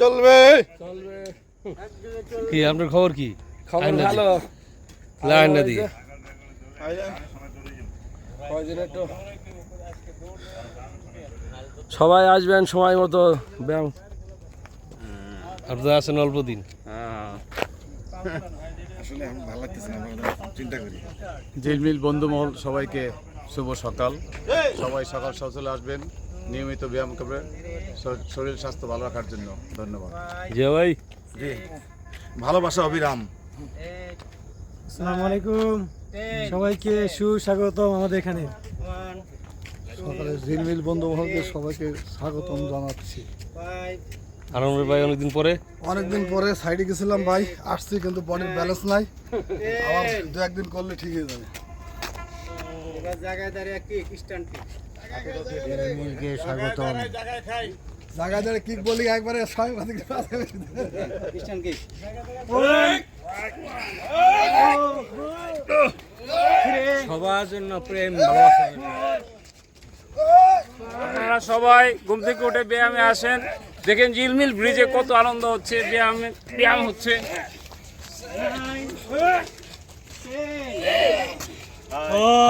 চলবে। কি আপনার খবর কি? খবর ভালো। লাইন না দিয়ে সবাই আসবেন সময় মতো। ব্যায়াম। আপনারা আছেন অল্প দিন। আসলে আমি ভালো লাগতেছে না আমরা চিন্তা করি। ঝিলমিল বন্ধুমহল সবাইকে শুভ সকাল। সবাই সকাল সকালে আসবেন নিয়মিত ব্যায়াম করবেন শরীর স্বাস্থ্য ভালো রাখার জন্য। ধন্যবাদ। যে ভাই। জি। ভালোবাসা অবিরাম। আসসালামু আলাইকুম। সবাইকে সুস্বাগতম আমাদের এখানে। সকালে ঝিলমিল বন্ধু মহলকে সবাইকে স্বাগতম জানাচ্ছি। আনন্দ ভাই অনেকদিন পরে? অনেকদিন পরে সাইডে গেছিলাম ভাই আসছি কিন্তু বডির ব্যালেন্স নাই। আবার দু একদিন করলে ঠিক হয়ে যাবে। স্বাগতম জায়গায় কিক বলি একবারে সবার জন্য প্রেম ভালোবাসা। আপনারা সবাই ঘুম থেকে উঠে ব্যায়ামে আসেন। দেখেন ঝিলমিল ব্রিজে কত আনন্দ হচ্ছে ব্যায়ামে ব্যায়াম হচ্ছে।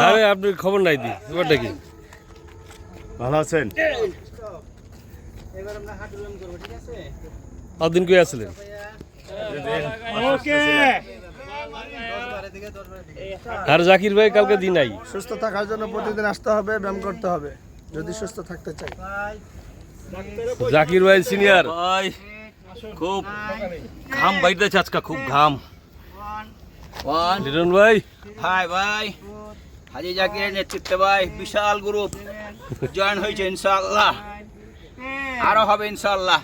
আরে আপনার খবর নাই দি ব্যাপারটা কি? ভালো আছেন? কদিন কই আসছিলেন আর জাকির ভাই কালকে দিন নাই। সুস্থ থাকার জন্য প্রতিদিন আসতে হবে ব্যায়াম করতে হবে যদি সুস্থ থাকতে চাই। জাকির ভাই সিনিয়র ভাই খুব ঘাম বাইতেছে আজকে খুব ঘাম। ওয়ান লিটন ভাই। ভাই ভাই। হাজি জাকির নেতৃত্বে ভাই বিশাল গ্রুপ জয়েন হয়েছে ইনশাআল্লাহ। আরও হবে ইনশাআল্লাহ।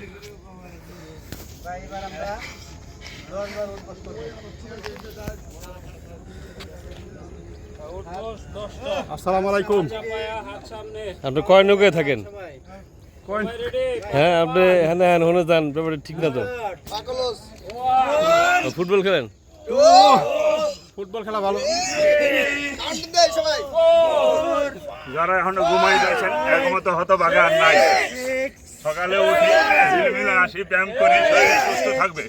আসসালামু আলাইকুম। আপনি কয় নৌকায় থাকেন? হ্যাঁ আপনি হ্যাঁ হ্যাঁ হনে যান ব্যাপারটা ঠিক না তো। ফুটবল খেলেন? ফুটবল খেলা ভালো। যারা এখনও ঘুমাই যাচ্ছেন একমতো হত বাগান নাই। সকালে উঠে ঝিলমিলে আসি ব্যায়াম করি শরীর সুস্থ থাকবে।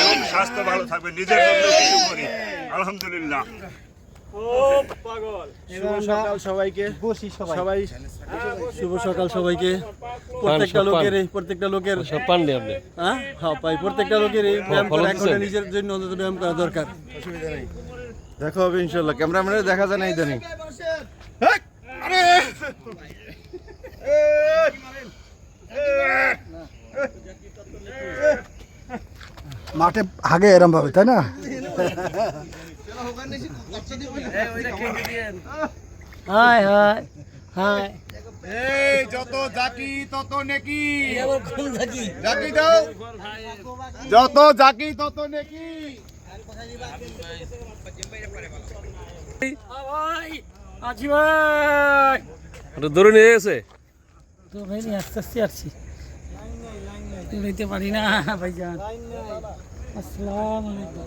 এবং স্বাস্থ্য ভালো থাকবে নিজের জন্য কিছু করি। আলহামদুলিল্লাহ। শুভ সকাল সবাইকে। সবাই। শুভ সকাল সবাইকে। প্রত্যেকটা লোকের এই প্রত্যেকটা লোকের সব আপনি। হ্যাঁ? হ্যাঁ পাই। প্রত্যেকটা লোকের এই ব্যায়াম করা এখন নিজের জন্য অন্তত ব্যায়াম করা দরকার। দেখা হবে ইনশাল্লাহ ক্যামেরাম্যানে দেখা যায় না ইদানিং। মাঠে হাগে এরম ভাবে তাই না? High high high. এই যত জাকি তত নেকি। জাকি? দাও। যত জাকি তত নেকি। নিয়ে গেছে তো ভাই আস্তে আস্তে আসছি। লইতে পারি না ভাইজান। আসসালামু আলাইকুম।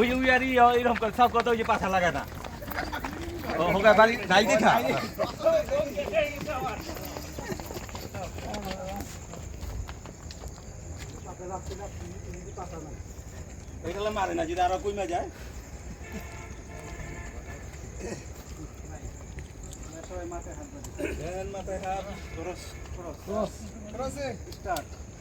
ওই ওই আর এরকম করে সব কথা ওই যে পাছা লাগায় না। হোকার বাড়ি নাই দেখা। মারে না যদি আরও কমে যায়। মাথায় হাত মাথায় হাত। খরচ খরচ খরচ start.